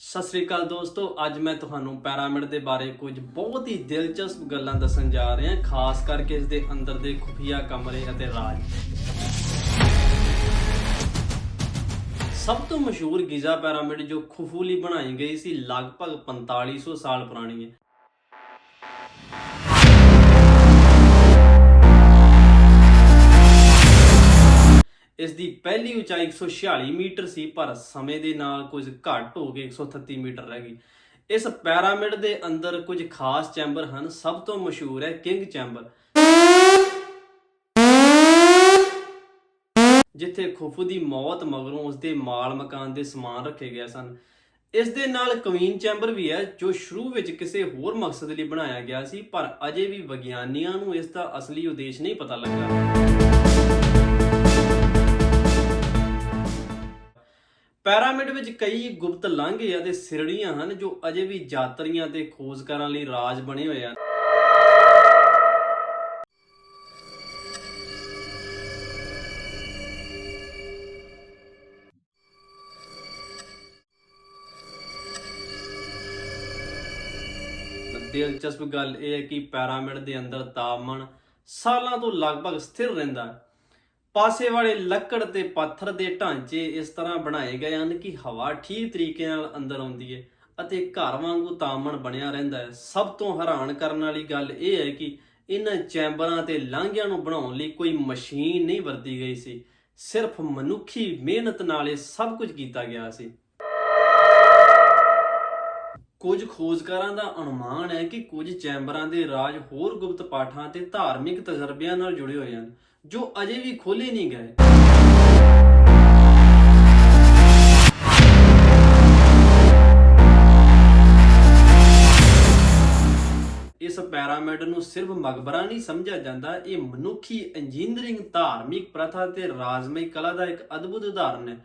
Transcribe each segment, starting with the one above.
ਸਤਿ ਸ੍ਰੀ ਅਕਾਲ ਦੋਸਤੋ, ਅੱਜ ਮੈਂ ਤੁਹਾਨੂੰ ਪੈਰਾਮਿਡ ਦੇ ਬਾਰੇ ਕੁਝ ਬਹੁਤ ਹੀ ਦਿਲਚਸਪ ਗੱਲਾਂ ਦੱਸਣ ਜਾ ਰਿਹਾ ਹਾਂ ਖਾਸ ਕਰਕੇ ਇਸ ਦੇ ਅੰਦਰ ਦੇ ਖੁਫੀਆ ਕਮਰੇ ਅਤੇ ਰਾਜ। ਸਭ ਤੋਂ ਮਸ਼ਹੂਰ ਗੀਜ਼ਾ ਪਿਰਾਮਿਡ ਜੋ ਖੁਫੂਲੀ ਬਣਾਈ ਗਈ ਸੀ, ਲਗਭਗ 4500 ਸਾਲ ਪੁਰਾਣੀ ਹੈ। ਉਚਾਈ 146 ਮੀਟਰ ਸੀ, ਪਰ ਸਮੇਂ ਦੇ ਨਾਲ ਕੁਝ ਘੱਟ ਹੋ ਕੇ 138 ਮੀਟਰ ਰਹਿ ਗਈ। ਇਸ ਪਿਰਾਮਿਡ ਦੇ ਅੰਦਰ ਕੁਝ ਖਾਸ ਚੈਂਬਰ ਹਨ, ਸਭ ਤੋਂ ਮਸ਼ਹੂਰ ਹੈ ਕਿੰਗ ਚੈਂਬਰ। ਜਿੱਥੇ ਖੁਫੂ ਦੀ ਮੌਤ ਮਗਰੋਂ ਉਸਦੇ ਮਾਲ ਮਕਾਨ ਦੇ ਸਮਾਨ ਰੱਖੇ ਗਏ ਸਨ। ਇਸ ਦੇ ਨਾਲ ਕਵੀਨ ਚੈਂਬਰ ਵੀ ਹੈ, ਜੋ ਸ਼ੁਰੂ ਵਿੱਚ ਕਿਸੇ ਹੋਰ ਮਕਸਦ ਲਈ ਬਣਾਇਆ ਗਿਆ ਸੀ, ਪਰ ਅਜੇ ਵੀ ਵਿਗਿਆਨੀਆਂ ਨੂੰ ਇਸ ਦਾ ਅਸਲੀ ਉਦੇਸ਼ ਨਹੀਂ ਪਤਾ ਲੱਗਾ। ਪੈਰਾਮਿਡ ਵਿੱਚ ਕਈ ਗੁਪਤ ਲਾਂਘੇ ਅਤੇ ਸਿਰੜੀਆਂ ਹਨ ਜੋ ਅਜੇ ਵੀ ਯਾਤਰੀਆਂ ਤੇ ਖੋਜਕਾਰਾਂ ਲਈ ਰਾਜ ਬਣੇ ਹੋਏ ਹਨ। ਦਿਲਚਸਪ ਗੱਲ ਇਹ ਹੈ ਕਿ ਪੈਰਾਮਿਡ ਦੇ ਅੰਦਰ ਤਾਪਮਾਨ ਸਾਲਾਂ ਤੋਂ ਲਗਭਗ ਸਥਿਰ ਰਹਿੰਦਾ ਹੈ। ਪਾਸੇ ਵਾਲੇ ਲੱਕੜ ਤੇ ਪੱਥਰ ਦੇ ਢਾਂਚੇ ਇਸ ਤਰ੍ਹਾਂ ਬਣਾਏ ਗਏ ਹਨ ਕਿ ਹਵਾ ਠੀਕ ਤਰੀਕੇ ਨਾਲ ਅੰਦਰ ਆਉਂਦੀ ਹੈ ਅਤੇ ਘਰ ਵਾਂਗੂ ਤਾਪਮਾਨ ਬਣਿਆ ਰਹਿੰਦਾ ਹੈ। ਸਭ ਤੋਂ ਹੈਰਾਨ ਕਰਨ ਵਾਲੀ ਗੱਲ ਇਹ ਹੈ ਕਿ ਇਹਨਾਂ ਚੈਂਬਰਾਂ ਤੇ ਲਾਂਘਿਆਂ ਨੂੰ ਬਣਾਉਣ ਲਈ ਕੋਈ ਮਸ਼ੀਨ ਨਹੀਂ ਵਰਤੀ ਗਈ ਸੀ। ਸਿਰਫ ਮਨੁੱਖੀ ਮਿਹਨਤ ਨਾਲ ਇਹ ਸਭ ਕੁਝ ਕੀਤਾ ਗਿਆ ਸੀ। ਕੁਝ ਖੋਜਕਾਰਾਂ ਦਾ ਅਨੁਮਾਨ ਹੈ ਕਿ ਕੁਝ ਚੈਂਬਰਾਂ ਦੇ ਰਾਜ ਹੋਰ ਗੁਪਤ ਪਾਠਾਂ ਤੇ ਧਾਰਮਿਕ ਤਜਰਬਿਆਂ ਨਾਲ ਜੁੜੇ ਹੋਏ ਹਨ। ਜੋ ਅਜੇ ਵੀ ਖੋਲੇ ਨਹੀਂ ਗਏ। ਇਸ ਪਿਰਾਮਿਡ ਨੂੰ ਸਿਰਫ ਮਕਬਰਾ ਨਹੀਂ ਸਮਝਿਆ ਜਾਂਦਾ, ਇਹ ਮਨੁੱਖੀ ਇੰਜੀਨੀਅਰਿੰਗ ਧਾਰਮਿਕ ਪ੍ਰਥਾ ਤੇ ਰਾਜਮਈ ਕਲਾ ਦਾ ਇੱਕ ਅਦਭੁਤ ਉਦਾਹਰਨ ਹੈ।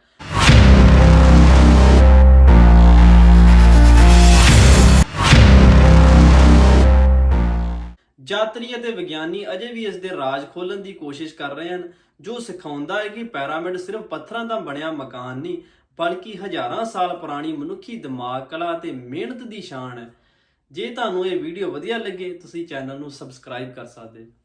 ਯਾਤਰੀ ਅਤੇ ਵਿਗਿਆਨੀ ਅਜੇ ਵੀ ਇਸ ਦੇ ਰਾਜ ਖੋਲਣ ਦੀ ਕੋਸ਼ਿਸ਼ ਕਰ ਰਹੇ ਹਨ, ਜੋ ਸਿਖਾਉਂਦਾ ਹੈ ਕਿ ਪਿਰਾਮਿਡ ਸਿਰਫ ਪੱਥਰਾਂ ਦਾ ਬਣਿਆ ਮਕਾਨ ਨਹੀਂ, ਬਲਕਿ ਹਜ਼ਾਰਾਂ ਸਾਲ ਪੁਰਾਣੀ ਮਨੁੱਖੀ ਦਿਮਾਗ, ਕਲਾ ਅਤੇ ਮਿਹਨਤ ਦੀ ਸ਼ਾਨ ਹੈ। ਜੇ ਤੁਹਾਨੂੰ ਇਹ ਵੀਡੀਓ ਵਧੀਆ ਲੱਗੇ, ਤੁਸੀਂ ਚੈਨਲ ਨੂੰ ਸਬਸਕ੍ਰਾਈਬ ਕਰ ਸਕਦੇ ਹੋ।